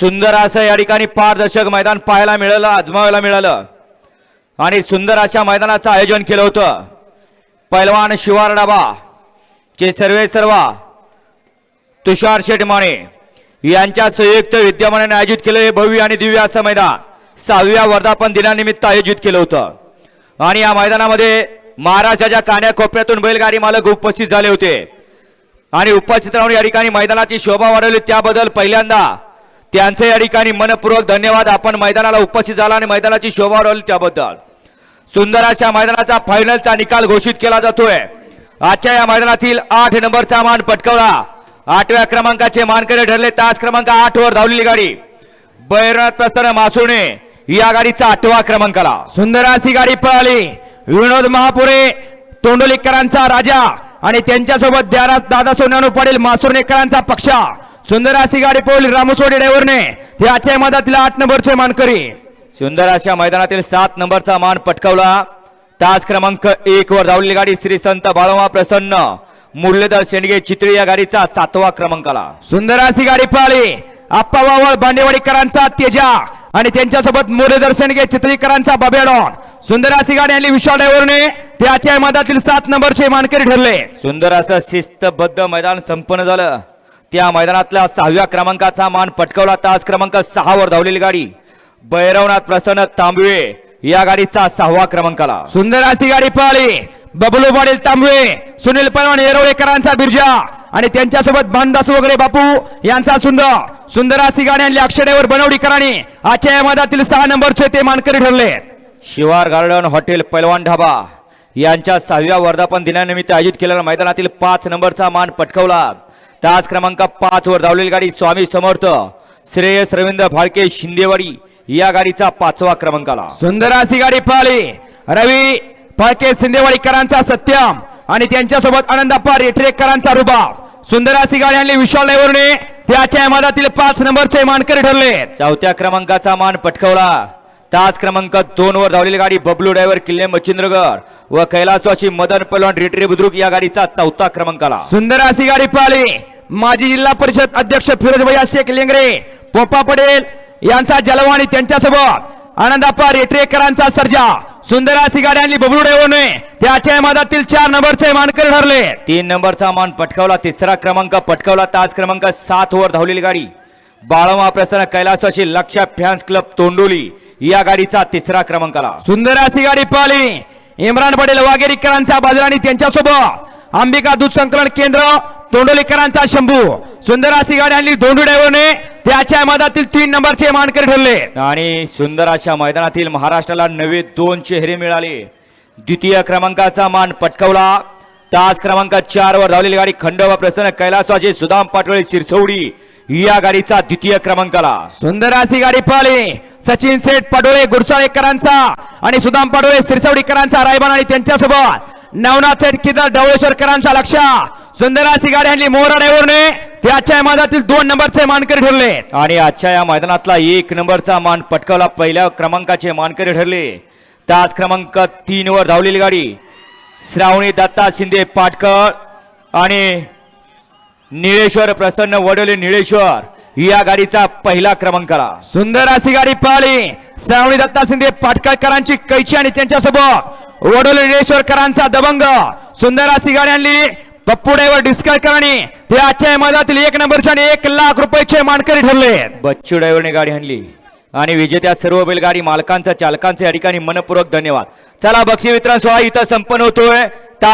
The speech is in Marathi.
सुंदर असं या ठिकाणी पारदर्शक मैदान पाहायला मिळालं आजमावायला मिळालं. आणि सुंदर अशा मैदानाचं आयोजन केलं होतं. पैलवान शिवार डाबा चे सर्वे सर्वा तुषार शेटमाने यांच्या संयुक्त विद्यमानाने आयोजित केलेले भव्य आणि दिव्य असं मैदान. सहाव्या वर्धापन दिनानिमित्त आयोजित केलं होतं. आणि या मैदानामध्ये महाराष्ट्राच्या कान्याकोपऱ्यातून बैलगाडी मालक उपस्थित झाले होते. आणि उपस्थित राहून या ठिकाणी मैदानाची शोभा वाढवली. त्याबद्दल पहिल्यांदा त्यांचे या ठिकाणी मनपूर्वक धन्यवाद. आपण मैदानाला उपस्थित झाला आणि मैदानाची शोभा वाढवली त्याबद्दल. सुंदर अशा मैदानाचा फायनलचा निकाल घोषित केला जातोय. आजच्या या मैदानातील आठ नंबरचा मान पटकवला. आठव्या क्रमांकाचे मानकरी ठरले. तास क्रमांक आठ वर धावलेली गाडी. बैरनाथ प्रसन्न मासुणे या गाडीचा आठवा क्रमांकाला. सुंदर अशी गाडी पळाली. विनोद महापुरे तोंडोलीकरांचा राजा. आणि त्यांच्यासोबत द्यारा दादा सोनानू पाटील मासुरनेकरांचा पक्ष. सुंदर अशी गाडी पोल रामसोडी ड्रायव्हरने. ते आजच्या मधातील आठ नंबरचे मानकरी. सुंदर अशा मैदानातील सात नंबरचा मान पटकावला. तास क्रमांक एक वर धावलेली गाडी श्री संत बाळोमा प्रसन्न. मुरलीधर शेंडगे चित्री या गाडीचा सातवा क्रमांकाला सुंदर अशी गाडी पळाली आप्पा वावळ बांडेवाडीकरांचा तेजा. आणि त्यांच्यासोबत मुरलीधर शेंडगे चित्रीकरांचा बबेडॉन. सुंदर अशी गाडी आली विशाल ड्रायव्हरने. ते आजच्या मधातील सात नंबरचे मानकरी ठरले. सुंदर असं शिस्तबद्ध मैदान संपन्न झालं. त्या मैदानातल्या सहाव्या क्रमांकाचा मान पटकावला तास क्रमांक सहा वर धावलेली गाडी. भैरवनाथ प्रसन्न तांबवे या गाडीचा सहावा क्रमांकाला. सुंदर अशी गाडी पळाली. बबलू पाटील तांबवे सुनील पळवाण येरवळेकरांचा बिरजा आणि त्यांच्यासोबत भानदास वगैरे बापू यांचा सुंदर. सुंदर अशी गाडी आणली. अक्षरेवर बनवडीकरांनी आजच्या या मधातील सहा नंबरचे ते मानकरी ठरले. शिवार गार्डन हॉटेल पैलवान ढाबा. यांच्या सहाव्या वर्धापन दिनानिमित्त आयोजित केलेल्या मैदानातील पाच नंबरचा मान पटकावला. तास क्रमांक पाच वर धावलेली गाडी स्वामी समर्थ श्रेयस रवींद्र फाळके शिंदेवाडी या गाडीचा पाचवा क्रमांकाला. सुंदर अशी गाडी पळाली रवी फाळके सिंदेवाडीकरांचा सत्यम आणि त्यांच्यासोबत आनंदाप्पा रेटरेकरांचा रुबाब. सुंदर अशी गाडी आणली विशाल ड्रायव्हरने ते आजच्या या मधातील पाच नंबरचे मानकरी ठरले. चौथ्या क्रमांकाचा मान पटकावला. तास क्रमांक दोन वर धावलेली गाडी बबलू ड्रायव्हर किल्ले मच्छिंद्रगड व कैलासवासी मदन पलवान रिटरी बुद्रुक या गाडीचा चौथा क्रमांकाला. सुंदर अशी गाडी पळाली माजी जिल्हा परिषद अध्यक्ष फिरोजभैया शेख लेंगरे पोपा पटेल यांचा जलवा आणि त्यांच्यासोबत आनंदाप्पा रेटरेकरांचा सर्जा. सुंदर अशी गाडी आणली बबलू डेवोने त्याच्या मधातील चार नंबरचे मानकरी ठरले. तीन नंबरचा मान पटकावला तिसरा क्रमांक पटकावला तास क्रमांक सात वर धावलेली गाडी. बाळमा प्रसन्न कैलासवासी लक्ष फॅन्स क्लब तोंडोली. या गाडीचा तिसरा क्रमांकाला. सुंदर अशी गाडी पळाली. इम्रान पटेल वाघेरीकरांचा बाजार आणि त्यांच्यासोबत अंबिका दूध संकलन केंद्र तोंडोलीकरांचा शंभू. सुंदर अशी गाडी आणली दोंडू ड्रायव्हरने त्याच्या मधातील तीन नंबरचे मानकरी ठरले. आणि सुंदर अशा मैदानातील महाराष्ट्राला नवे दोन चेहरे मिळाले. द्वितीय क्रमांकाचा मान पटकावला. तास क्रमांक चार वर धावलेली गाडी खंडोबा प्रसन्न कैलासवासी सुदाम पाटोळे शिरसवडी या गाडीचा द्वितीय क्रमांकाला. सुंदर अशी गाडी पळाली. सचिन सेठ पडोळे गुरसाळेकरांचा आणि सुदाम पडोळे सिरसवडीकरांचा रायबान आणि त्यांच्यासोबत. नवनाथ सेठ किदर ढवळेश्वरकरांचा लक्ष सुंदर अशी गाडी आणली मोहरा ड्रायव्हरने या मैदानातील दोन नंबरचे मानकरी ठरले. आणि आजच्या या मैदानातला एक नंबरचा मान पटकावला पहिल्या क्रमांकाचे मानकरी ठरले. तास क्रमांक तीन वर धावलेली गाडी. श्रावणी दत्ता शिंदे पाटकर आणि निळेश्वर प्रसन्न वडोले निळेश्वर. या गाडीचा पहिला क्रमांकाला सुंदर अशी गाडी पळाली श्रावणी दत्ता शिंदे पाटकळकरांची कैची आणि त्यांच्यासोबत वडोले निळेश्वरकरांचा दबंग. सुंदर अशी गाडी आणली. पप्पू ड्रायव्हर डिस्कळकरांनी ते आजच्या मधातील एक नंबरचे आणि एक लाख रुपयाचे मानकरी ठरले बच्चू ड्रायव्हरने गाडी आणली. आणि विजेत्या सर्व बैलगाडी मालकांचा चालकांचे या ठिकाणी मनपूर्वक धन्यवाद. चला बक्षी वितरण सोहळा इथं संपन्न होतोय.